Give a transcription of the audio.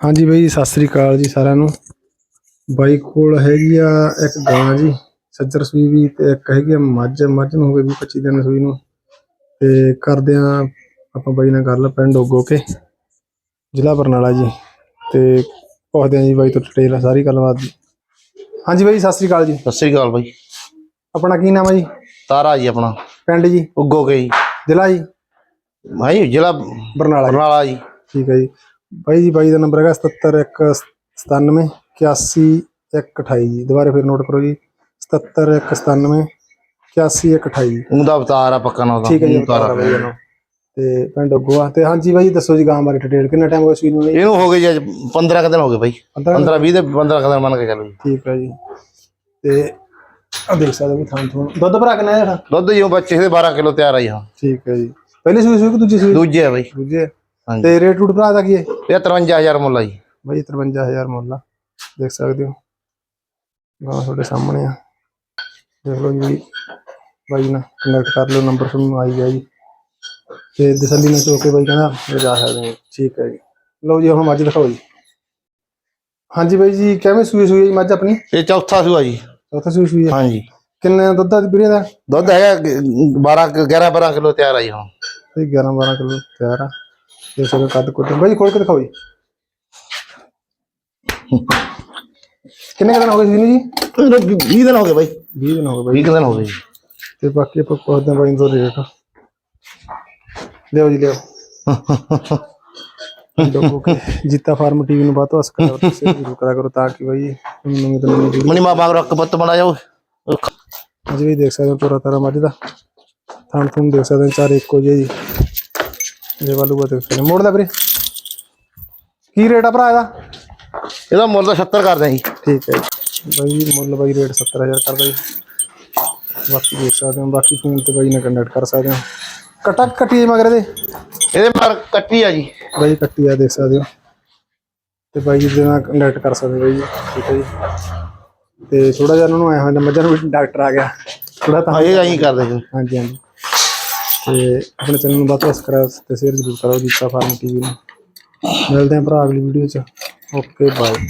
ਹਾਂਜੀ ਬਾਈ ਸਤਿ ਸ੍ਰੀ ਅਕਾਲ ਜੀ ਸਾਰਿਆਂ ਨੂੰ। ਬਾਈ ਕੋਲ ਹੈਗੀ ਆ ਇੱਕ ਗਾਂ ਜੀ ਸੱਜਰ ਸੂਈ ਵੀ ਤੇ ਇੱਕ ਹੈਗੀ ਆ ਮੱਝ। ਮੱਝ ਨੂੰ ਹੋ ਗਏ 25 ਦਿਨ ਸੂਈ ਨੂੰ। ਤੇ ਕਰਦੇ ਆ ਆਪਾਂ ਬਾਈ ਨਾਲ ਗੱਲ ਪਿੰਡ ਓਗੋ ਕੇ। ਜ਼ਿਲ੍ਹਾ ਬਰਨਾਲਾ ਜੀ। ਤੇ ਪੁੱਛਦੇ ਆ ਜੀ ਬਾਈ ਤੋਂ ਡਿਟੇਲ ਸਾਰੀ ਗੱਲਬਾਤ ਦੀ ਹਾਂਜੀ ਬਾਈ ਸਤਿ ਸ੍ਰੀ ਅਕਾਲ ਜੀ। ਸਤਿ ਸ੍ਰੀ ਅਕਾਲ ਬਾਈ। ਆਪਣਾ ਕੀ ਨਾਮ ਹੈ ਜੀ? ਤਾਰਾ ਜੀ ਆਪਣਾ। ਪਿੰਡ ਜੀ? ਉੱਗੋ ਕੇ ਜੀ। ਜ਼ਿਲ੍ਹਾ ਜੀ? ਭਾਈ ਜ਼ਿਲ੍ਹਾ ਬਰਨਾਲਾ ਜੀ। ਬਰਨਾਲਾ ਜੀ। ਠੀਕ ਹੈ ਜੀ। ਬਾਈ ਜੀ ਬਾਈ ਦਾ ਨੰਬਰ ਹੈਗਾ 77197 81128 ਜੀ। ਦੁਬਾਰਾ ਫਿਰ ਨੋਟ ਕਰੋ ਜੀ। 77197 81128 ਉਹਦਾ ਅਵਤਾਰ ਆ ਪੱਕਾ ਨਾ ਉਹਦਾ। ਠੀਕ ਹੈ ਜੀ ਊਂ ਤਾਰਾ ਤਾਰਾ ਬਾਈ ਨੂੰ ਤੇ ਪਿੰਡ ਗੋਆ। ਤੇ ਹਾਂਜੀ ਬਾਈ ਦੱਸੋ ਜੀ ਗਾਂ ਬਾਰੇ ਡਿਟੇਲ ਕਿੰਨਾ ਟਾਈਮ ਹੋਇਆ ਸੂਈ ਨੂੰ ਜੀ ਇਹਨੂੰ ਹੋ ਜੀ ਅੱਜ 15 ਕੁ ਦਿਨ ਹੋ ਗਏ ਬਾਈ। 15 15 20 ਦੇ 15 ਕੁ ਦਿਨ ਮੰਨ ਕੇ ਚੱਲੋ ਜੀ। ਠੀਕ ਹੈ ਜੀ। ਤੇ ਆ ਦੇਖ ਸਕਦੇ ਹੋ ਵੀ ਥਾਂ ਥੋਂ ਦੁੱਧ ਭਰਾ ਕਿੰਨਾ ਹੈ ਜਿਹੜਾ? ਦੁੱਧ ਜਿਉਂ ਬੱਚੇ ਦੇ 12 ਕਿਲੋ ਤਿਆਰ ਆਈ ਹਾਂ ਠੀਕ ਹੈ ਜੀ। ਪਹਿਲੀ ਸੂਈ ਸੂਈ ਕਿ ਦੂਜੀ ਸੂਈ? ਦੂਜੇ ਆ ਬਾਈ। ਦੂਜੇ ਹਾਂਜੀ ਤੇ ਰੇਟ ਰੂਟ ਭਰਾ ਦਾ ਕੀ ਹੈ? ਇਹ 53000 ਮੁੱਲ ਆ ਜੀ। ਬਾਈ 53000 ਮੁੱਲ ਆ। ਦੇਖ ਸਕਦੇ ਹੋ। ਗਾਂ ਤੁਹਾਡੇ ਸਾਹਮਣੇ ਆ। ਦੇਖ ਲਓ ਜੀ ਬਾਈ ਨਾਲ ਕਨੈਕਟ ਕਰ ਲਿਓ ਨੰਬਰ ਤੁਹਾਨੂੰ ਆਈ ਗਿਆ ਜੀ। ਤੇ ਦਸੱਲੀ ਨਾਲ ਚੋ ਕੇ ਬਾਈ ਕਹਿੰਦਾ ਲਿਜਾ ਸਕਦੇ ਹੋ। ਠੀਕ ਹੈ ਜੀ। ਲਓ ਜੀ ਹੁਣ ਮੱਝ ਦਿਖਾਓ ਜੀ। ਹਾਂਜੀ ਬਾਈ ਜੀ ਕਿਵੇਂ ਸੂਈ ਸੂਈ ਜੀ ਮੱਝ ਆਪਣੀ? ਇਹ ਚੌਥਾ ਸੂਆ ਜੀ। ਚੌਥਾ ਸੂਈ ਸੂਈ ਹੈ। ਹਾਂਜੀ। ਕਿੰਨੇ ਦੁੱਧ ਦਾ ਵੀਰੇ ਦਾ? ਦੁੱਧ ਹੈਗਾ 12 11 12 ਕਿਲੋ ਤਿਆਰ ਆਈ ਹਾਂ ਇਹ 11 12 ਕਿਲੋ ਤਿਆਰ ਆ। ਦੇਖ ਸਕਦੇ ਹੋ ਕੱਦ ਕੁੱਟ ਬਾਈ ਖੋਲ ਕੇ ਦਿਖਾਓ ਜੀ ਕਿੰਨੇ ਕੁ ਦਿਨ ਹੋ ਗਏ ਸੀ ਜੀ 20 ਦਿਨ ਹੋ ਗਏ ਬਾਈ 20 ਦਿਨ ਹੋ ਗਏ ਬਾਈ 20 ਦਿਨ ਹੋ ਗਏ ਜੀ ਤੇ ਬਾਕੀ ਆਪਾਂ ਪੁੱਛਦੇ ਹਾਂ ਬਾਈ ਤੋਂ ਰੇਟ ਲਿਓ ਜੀ ਲਿਓ ਲੋਕੋ ਕੇ ਜੀਤਾ ਫਾਰਮ ਟੀਵੀ ਨੂੰ ਬਾਤੋਂ ਅਸਕਰ ਤੁਸੀਂ ਜ਼ਰੂਰ ਕਰਾ ਕਰੋ ਤਾਂ ਕਿ ਬਾਈ ਨਵੀਂ ਤੋਂ ਨਵੀਂ ਵੀਡੀਓ ਮਨੀ ਮਾ ਬਾਗ ਰੱਖ ਪੁੱਤ ਬਣਾ ਜਾਓ ਅੱਜ ਵੀ ਦੇਖ ਸਕਦੇ ਹੋ ਪੂਰਾ ਤਰ੍ਹਾਂ ਮੱਝ ਦਾ ਥਣ ਦੇਖ ਸਕਦੇ ਹੋ ਚਾਰੇ ਇੱਕੋ ਜਿਹੇ ਜੀ ਇਹ ਵਾਲੂ ਬਾ ਦੇਖ ਸਕਦੇ ਹੋ। ਮੋੜ ਲੈ ਵੀਰੇ। ਕੀ ਰੇਟ ਆ ਭਰਾ ਇਹਦਾ? ਇਹਦਾ ਮੁੱਲ ਤਾਂ 70 ਕਰਦੇ ਜੀ। ਠੀਕ ਹੈ ਜੀ। ਬਾਈ ਜੀ ਮੁੱਲ ਬਾਈ ਰੇਟ 70000 ਕਰਦਾ ਜੀ। ਬਾਕੀ ਦੇਖ ਸਕਦੇ ਹੋ ਬਾਕੀ ਫੋਨ ਤੇ ਬਾਈ ਨਾਲ ਕੰਟੈਕਟ ਕਰ ਸਕਦੇ ਹੋ। ਕਟਾ ਕੱਟੀ ਮਗਰ ਦੇ ਇਹਦੇ ਮਰ ਕੱਟੀ ਆ ਜੀ। ਬਾਈ ਕੱਟੀ ਆ ਦੇਖ ਸਕਦੇ ਹੋ। ਤੇ ਬਾਈ ਜੀ ਦੇ ਨਾਲ ਕੰਟੈਕਟ ਕਰ ਸਕਦੇ ਹੋ ਬਾਈ ਜੀ। ਠੀਕ ਹੈ ਜੀ। ਤੇ ਥੋੜਾ ਜਿਹਾ ਉਹਨਾਂ ਨੂੰ ਆਇਆ ਹੋਇਆ ਮੱਝਾਂ ਨੂੰ ਵੀ ਡਾਕਟਰ ਆ ਗਿਆ। ਥੋੜਾ ਤਾਂ ਹਾਂ ਇਹ ਆਈ ਕਰਦੇ ਜੀ। ਹਾਂਜੀ ਹਾਂਜੀ। ਤੇ ਆਪਣੇ ਚੈਨਲ ਨੂੰ ਵੱਧ ਤੋਂ ਸਬਸਕ੍ਰਾਈਬ ਤੇ ਸ਼ੇਅਰ ਜ਼ਰੂਰ ਕਰੋ ਜੀਤਾ ਫਾਰਮ ਟੀਵੀ ਨੂੰ। ਮਿਲਦੇ ਹਾਂ ਭਰਾ ਅਗਲੀ ਵੀਡੀਓ 'ਚ। Okay bye